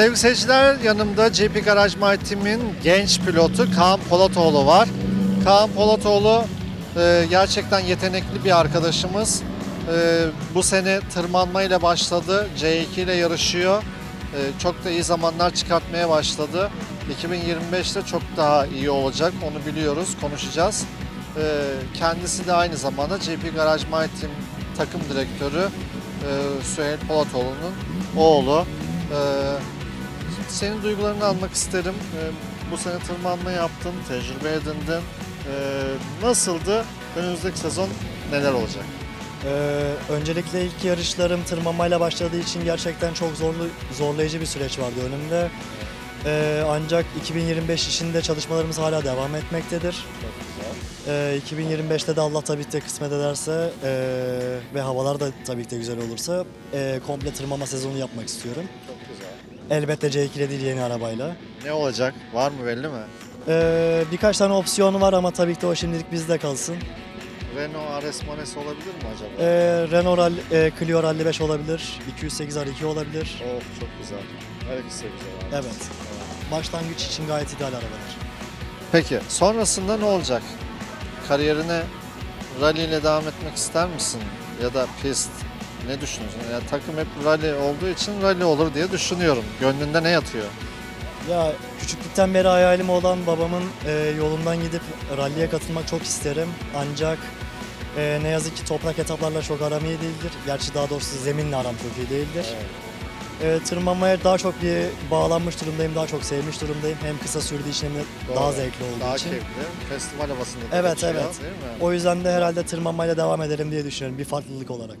Sevgili seyirciler yanımda GP Garaj Team'in genç pilotu Kaan Polatoğlu var. Kaan Polatoğlu e, gerçekten yetenekli bir arkadaşımız. E, bu sene tırmanmayla başladı. C2 ile yarışıyor. E, çok da iyi zamanlar çıkartmaya başladı. 2025'te çok daha iyi olacak. Onu biliyoruz, konuşacağız. E, kendisi de aynı zamanda GP Garaj Team takım direktörü e, Süheyl Polatoğlu'nun oğlu. E, senin duygularını almak isterim. Ee, Bu sene tırmanma yaptın, tecrübe edindin. Ee, Nasıldı? Önümüzdeki sezon neler olacak? Ee, öncelikle ilk yarışlarım tırmanmayla başladığı için gerçekten çok zorlu, zorlayıcı bir süreç vardı önümde. Ee, ancak 2025 işinde çalışmalarımız hala devam etmektedir. Ee, 2025'te de Allah tabii ki de kısmet ederse ee, ve havalar da tabii ki de güzel olursa ee, komple tırmanma sezonu yapmak istiyorum. Elbette C2 ile değil yeni arabayla. Ne olacak? Var mı belli mi? Ee, birkaç tane opsiyon var ama tabii ki de o şimdilik bizde kalsın. Renault RS Manes olabilir mi acaba? Ee, Renault Rally, ee, Clio Rally 5 olabilir, 208 R2 olabilir. Oh çok güzel. Her ikisi de güzel. abi. Evet. Başlangıç için gayet ideal arabalar. Peki sonrasında ne olacak? Kariyerine rally ile devam etmek ister misin? Ya da pist? Ne düşünüyorsun? Yani takım hep rally olduğu için rally olur diye düşünüyorum. Gönlünde ne yatıyor? Ya küçüklükten beri hayalim olan babamın e, yolundan gidip ralliye katılmak çok isterim. Ancak e, ne yazık ki toprak etaplarla çok aram iyi değildir. Gerçi daha doğrusu zeminle aram çok iyi değildir. E, tırmanmaya daha çok bir bağlanmış durumdayım, daha çok sevmiş durumdayım. Hem kısa sürdüğü için hem de Doğru. daha zevkli olduğu Daha için. keyifli. Festival havasında da Evet, geçiyor, evet. O yüzden de herhalde tırmanmayla devam ederim diye düşünüyorum bir farklılık olarak.